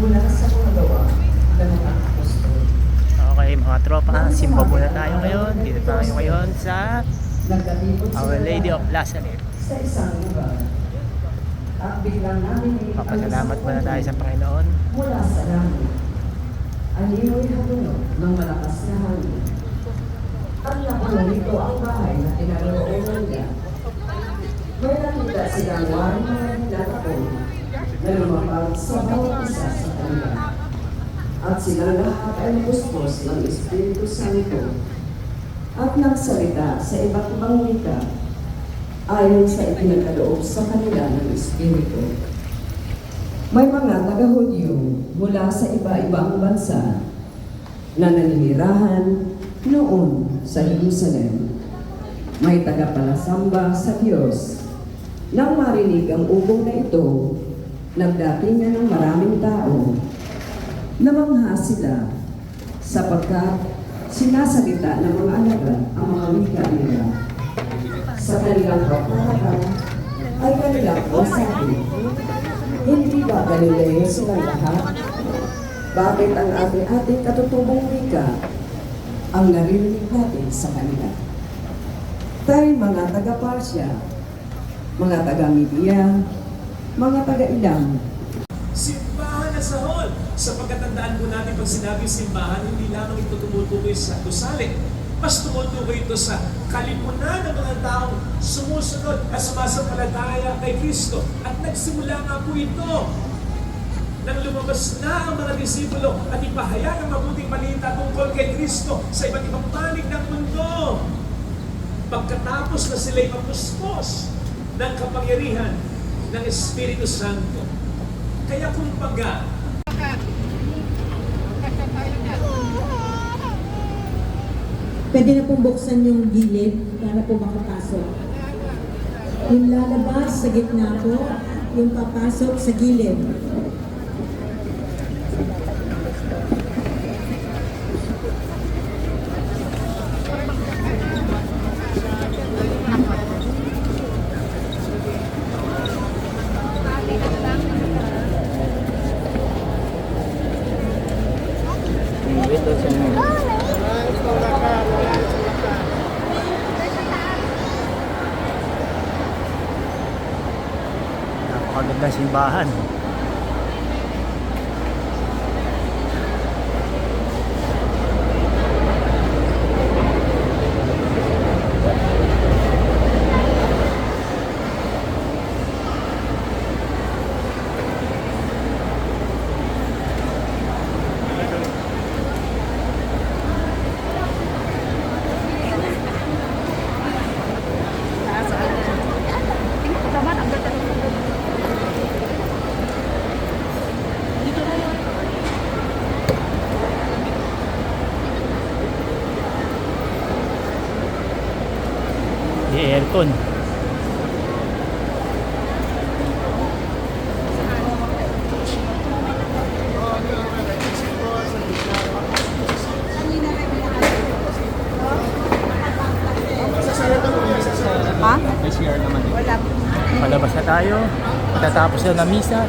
mula sa mga gawa ng mga apostol. Okay mga tropa, simba muna tayo ngayon. Dito tayo ngayon sa Our Lady of lahat Lazareth. sa isang lugar. At biglang namin Papasalamat muna tayo sa Panginoon. mula sa langit. Animoy habuno ng malakas na hangin. At napuno nito ang bahay na tinaroonan niya. May nakita silang waring mga hinatapon na lumapag sa bawat isa sa kanila. At silang lahat ay napuspos ng Espiritu Santo at nagsalita sa iba't ibang wika ayon sa ipinagkaloob sa kanila ng Espiritu. May mga taga-Hudyo mula sa iba-ibang bansa na naninirahan noon sa Jerusalem. May tagapalasamba sa Diyos. Nang marinig ang ugong na ito, nagdatingan ng maraming tao. Namangha sila sapagkat sinasalita ng mga alagad ang mga wika nila. Sa kanilang pagkakataon ay kanilang masabi, hindi ba Galileo silang lahat? Bakit ang ating ating katutubong wika ang naririnig natin sa kanila? Tayo mga taga-Parsya, mga taga-Media, mga taga-Ilang, Simbahan na sa hall. Sa pagkatandaan po natin pag sinabi simbahan, hindi lamang ito tumutukoy sa gusali. Mas tumutukoy ito sa kalipunan ng mga taong sumusunod at sumasampalataya kay Kristo. At nagsimula nga po ito nang lumabas na ang mga disipulo at ipahayag ang mabuting balita tungkol kay Kristo sa iba't ibang panig ng mundo. Pagkatapos na sila'y mapuspos ng kapangyarihan ng Espiritu Santo. Kaya kumbaga, Pwede na pong buksan yung gilid para po makapasok. Yung lalabas sa gitna po, yung papasok sa gilid. Napakaganda simbahan. May aircon. Ha? Palabas na tayo. Tatapos na ng misa.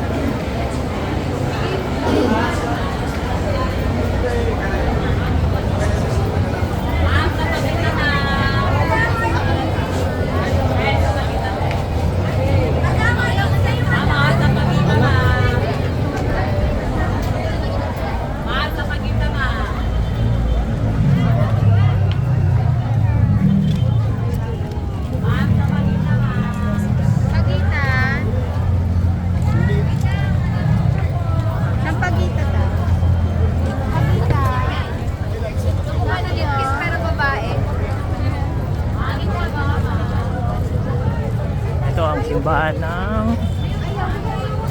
baba ng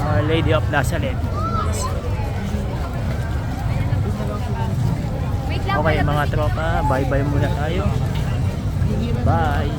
uh, Lady of Lazalet. Okay mga tropa, bye-bye muna tayo. Bye!